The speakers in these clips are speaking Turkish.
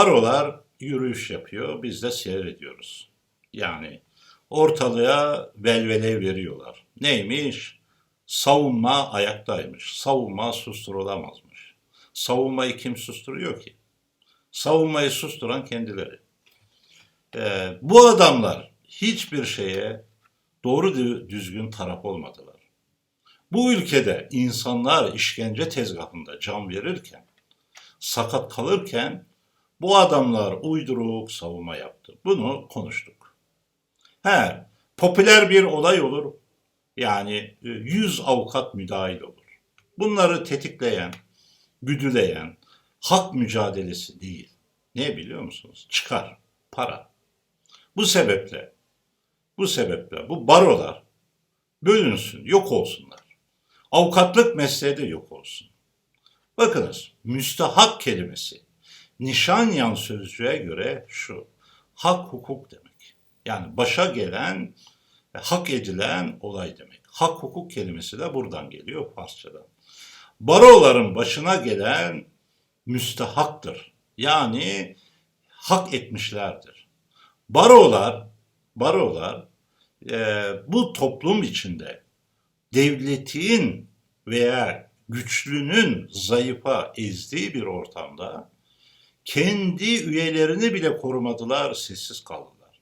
barolar yürüyüş yapıyor, biz de seyrediyoruz. Yani ortalığa velvele veriyorlar. Neymiş? Savunma ayaktaymış. Savunma susturulamazmış. Savunmayı kim susturuyor ki? Savunmayı susturan kendileri. Ee, bu adamlar hiçbir şeye doğru dü- düzgün taraf olmadılar. Bu ülkede insanlar işkence tezgahında can verirken, sakat kalırken bu adamlar uyduruk savunma yaptı. Bunu konuştuk. He, popüler bir olay olur. Yani e, 100 avukat müdahil olur. Bunları tetikleyen, güdüleyen hak mücadelesi değil. Ne biliyor musunuz? Çıkar, para. Bu sebeple, bu sebeple bu barolar bölünsün, yok olsunlar. Avukatlık mesleği de yok olsun. Bakınız, müstahak kelimesi Nişanyan sözcüğe göre şu, hak hukuk demek. Yani başa gelen, hak edilen olay demek. Hak hukuk kelimesi de buradan geliyor Farsçadan. Baroların başına gelen müstahaktır. Yani hak etmişlerdir. Barolar, barolar e, bu toplum içinde devletin veya güçlünün zayıfa ezdiği bir ortamda kendi üyelerini bile korumadılar, sessiz kaldılar.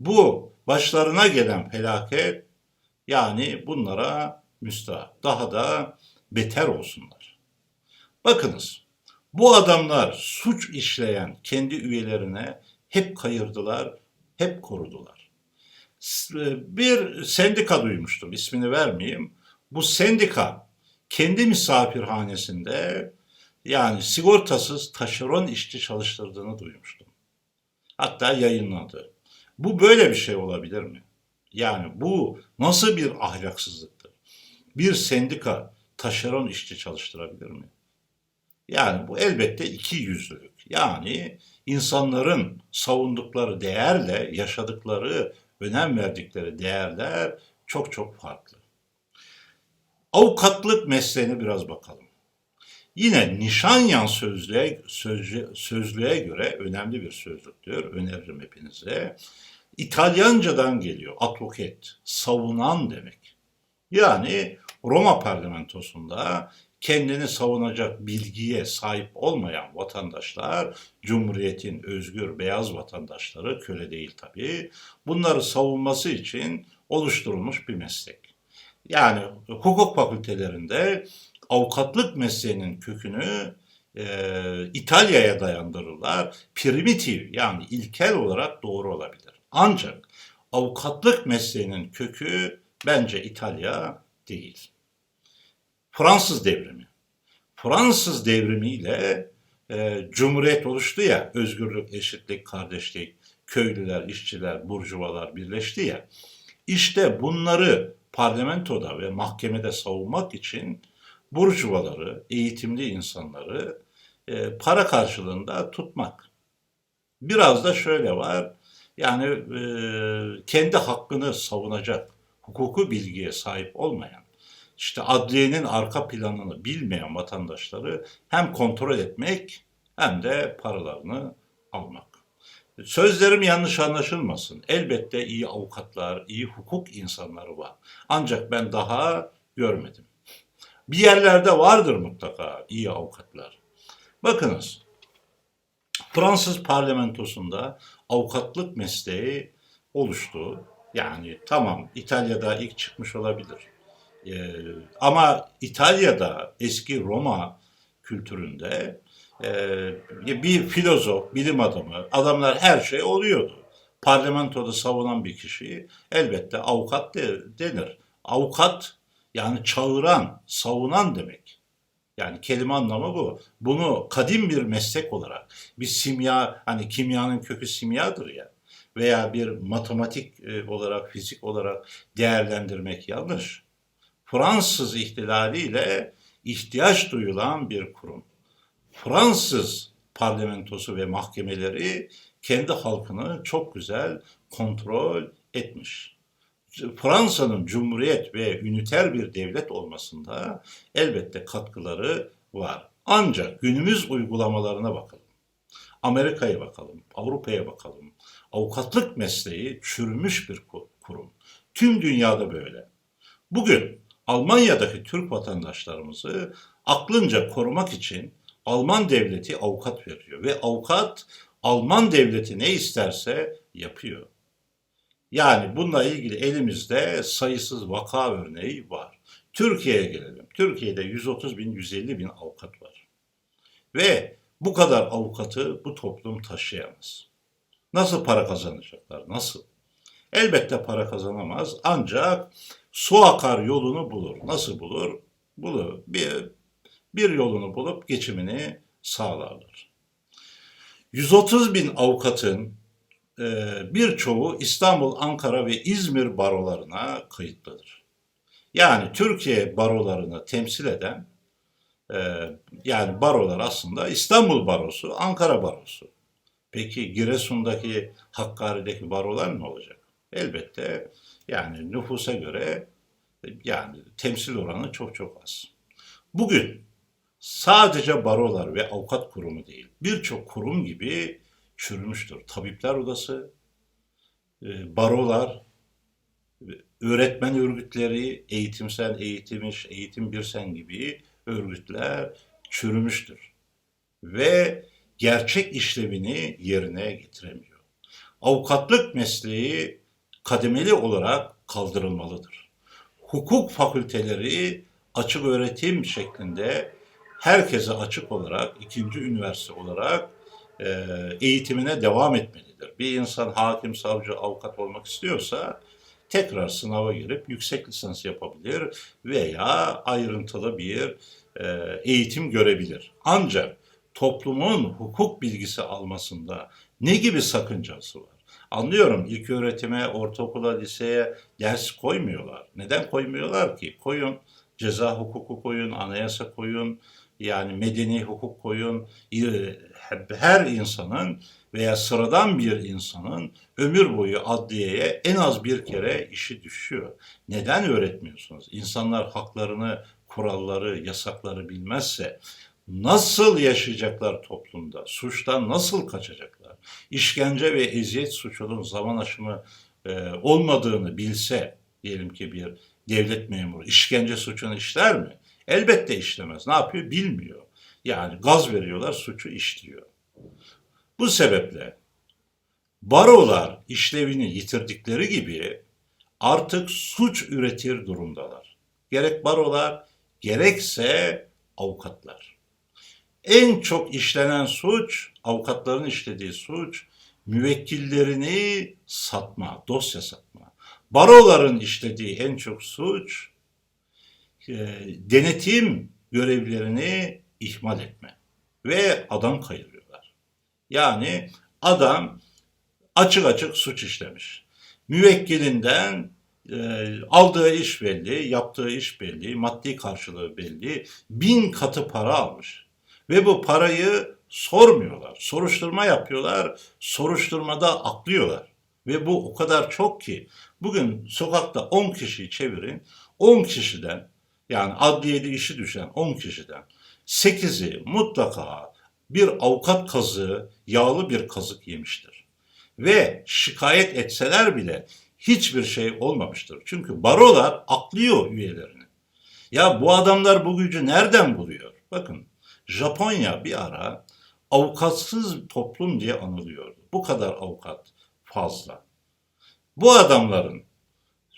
Bu başlarına gelen felaket yani bunlara müstahak. Daha da beter olsunlar. Bakınız bu adamlar suç işleyen kendi üyelerine hep kayırdılar, hep korudular. Bir sendika duymuştum, ismini vermeyeyim. Bu sendika kendi misafirhanesinde yani sigortasız taşeron işçi çalıştırdığını duymuştum. Hatta yayınladı. Bu böyle bir şey olabilir mi? Yani bu nasıl bir ahlaksızlıktır? Bir sendika taşeron işçi çalıştırabilir mi? Yani bu elbette iki yüzlülük. Yani insanların savundukları değerle yaşadıkları, önem verdikleri değerler çok çok farklı. Avukatlık mesleğine biraz bakalım. Yine Nişanyan sözlüğe, sözlüğe, göre önemli bir sözlüktür. Öneririm hepinize. İtalyancadan geliyor. Advocate, savunan demek. Yani Roma parlamentosunda kendini savunacak bilgiye sahip olmayan vatandaşlar, Cumhuriyet'in özgür beyaz vatandaşları, köle değil tabii, bunları savunması için oluşturulmuş bir meslek. Yani hukuk fakültelerinde avukatlık mesleğinin kökünü e, İtalya'ya dayandırırlar. Primitif yani ilkel olarak doğru olabilir. Ancak avukatlık mesleğinin kökü bence İtalya değil. Fransız devrimi. Fransız devrimiyle e, cumhuriyet oluştu ya, özgürlük, eşitlik, kardeşlik, köylüler, işçiler, burjuvalar birleşti ya. İşte bunları parlamentoda ve mahkemede savunmak için burjuvaları, eğitimli insanları e, para karşılığında tutmak. Biraz da şöyle var, yani e, kendi hakkını savunacak, hukuku bilgiye sahip olmayan, işte adliyenin arka planını bilmeyen vatandaşları hem kontrol etmek hem de paralarını almak. Sözlerim yanlış anlaşılmasın. Elbette iyi avukatlar, iyi hukuk insanları var. Ancak ben daha görmedim. Bir yerlerde vardır mutlaka iyi avukatlar. Bakınız, Fransız parlamentosunda avukatlık mesleği oluştu. Yani tamam İtalya'da ilk çıkmış olabilir. Ee, ama İtalya'da eski Roma kültüründe e, bir filozof, bilim adamı, adamlar her şey oluyordu. Parlamentoda savunan bir kişi elbette avukat de, denir. Avukat yani çağıran, savunan demek. Yani kelime anlamı bu. Bunu kadim bir meslek olarak, bir simya, hani kimyanın kökü simyadır ya veya bir matematik e, olarak, fizik olarak değerlendirmek yanlış. Fransız ihtilaliyle ihtiyaç duyulan bir kurum. Fransız parlamentosu ve mahkemeleri kendi halkını çok güzel kontrol etmiş. Fransa'nın cumhuriyet ve üniter bir devlet olmasında elbette katkıları var. Ancak günümüz uygulamalarına bakalım. Amerika'ya bakalım, Avrupa'ya bakalım. Avukatlık mesleği çürümüş bir ku- kurum. Tüm dünyada böyle. Bugün Almanya'daki Türk vatandaşlarımızı aklınca korumak için Alman devleti avukat veriyor ve avukat Alman devleti ne isterse yapıyor. Yani bununla ilgili elimizde sayısız vaka örneği var. Türkiye'ye gelelim. Türkiye'de 130 bin, 150 bin avukat var. Ve bu kadar avukatı bu toplum taşıyamaz. Nasıl para kazanacaklar? Nasıl? Elbette para kazanamaz ancak su akar yolunu bulur. Nasıl bulur? Bulur. Bir, bir yolunu bulup geçimini sağlarlar. 130 bin avukatın birçoğu İstanbul, Ankara ve İzmir barolarına kayıtlıdır. Yani Türkiye barolarını temsil eden e, yani barolar aslında İstanbul barosu, Ankara barosu. Peki Giresun'daki, Hakkari'deki barolar ne olacak? Elbette yani nüfusa göre yani temsil oranı çok çok az. Bugün sadece barolar ve avukat kurumu değil, birçok kurum gibi çürümüştür. Tabipler Odası, e, barolar, öğretmen örgütleri, eğitimsel, eğitim iş, eğitim birsen gibi örgütler çürümüştür. Ve gerçek işlevini yerine getiremiyor. Avukatlık mesleği kademeli olarak kaldırılmalıdır. Hukuk fakülteleri açık öğretim şeklinde herkese açık olarak, ikinci üniversite olarak e, eğitimine devam etmelidir. Bir insan hakim, savcı, avukat olmak istiyorsa tekrar sınava girip yüksek lisans yapabilir veya ayrıntılı bir e, eğitim görebilir. Ancak toplumun hukuk bilgisi almasında ne gibi sakıncası var? Anlıyorum ilk öğretime, ortaokula, liseye ders koymuyorlar. Neden koymuyorlar ki? Koyun, ceza hukuku koyun, anayasa koyun, yani medeni hukuk koyun. Her insanın veya sıradan bir insanın ömür boyu adliyeye en az bir kere işi düşüyor. Neden öğretmiyorsunuz? İnsanlar haklarını, kuralları, yasakları bilmezse nasıl yaşayacaklar toplumda? Suçtan nasıl kaçacaklar? İşkence ve eziyet suçunun zaman aşımı e, olmadığını bilse diyelim ki bir devlet memuru işkence suçunu işler mi? Elbette işlemez. Ne yapıyor? Bilmiyor. Yani gaz veriyorlar, suçu işliyor. Bu sebeple barolar işlevini yitirdikleri gibi artık suç üretir durumdalar. Gerek barolar gerekse avukatlar. En çok işlenen suç, avukatların işlediği suç, müvekkillerini satma, dosya satma. Baroların işlediği en çok suç, e, denetim görevlerini ihmal etme ve adam kayırıyorlar. Yani adam açık açık suç işlemiş. Müvekkilinden e, aldığı iş belli, yaptığı iş belli, maddi karşılığı belli. Bin katı para almış. Ve bu parayı sormuyorlar. Soruşturma yapıyorlar. Soruşturmada aklıyorlar. Ve bu o kadar çok ki bugün sokakta 10 kişiyi çevirin. 10 kişiden yani adliyede işi düşen 10 kişiden 8'i mutlaka bir avukat kazığı, yağlı bir kazık yemiştir. Ve şikayet etseler bile hiçbir şey olmamıştır. Çünkü barolar aklıyor üyelerini. Ya bu adamlar bu gücü nereden buluyor? Bakın Japonya bir ara avukatsız toplum diye anılıyordu. Bu kadar avukat fazla. Bu adamların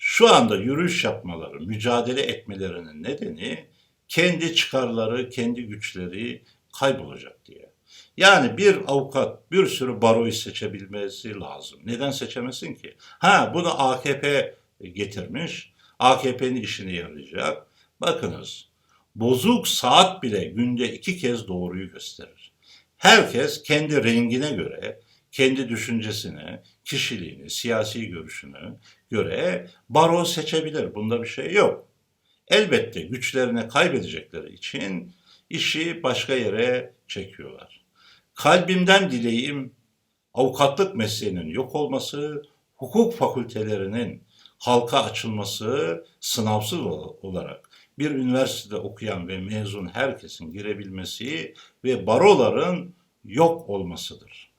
şu anda yürüyüş yapmaları, mücadele etmelerinin nedeni kendi çıkarları, kendi güçleri kaybolacak diye. Yani bir avukat bir sürü baroyu seçebilmesi lazım. Neden seçemesin ki? Ha bunu AKP getirmiş. AKP'nin işine yarayacak. Bakınız bozuk saat bile günde iki kez doğruyu gösterir. Herkes kendi rengine göre, kendi düşüncesine, kişiliğini, siyasi görüşünü göre baro seçebilir. Bunda bir şey yok. Elbette güçlerini kaybedecekleri için işi başka yere çekiyorlar. Kalbimden dileğim avukatlık mesleğinin yok olması, hukuk fakültelerinin halka açılması sınavsız olarak bir üniversitede okuyan ve mezun herkesin girebilmesi ve baroların yok olmasıdır.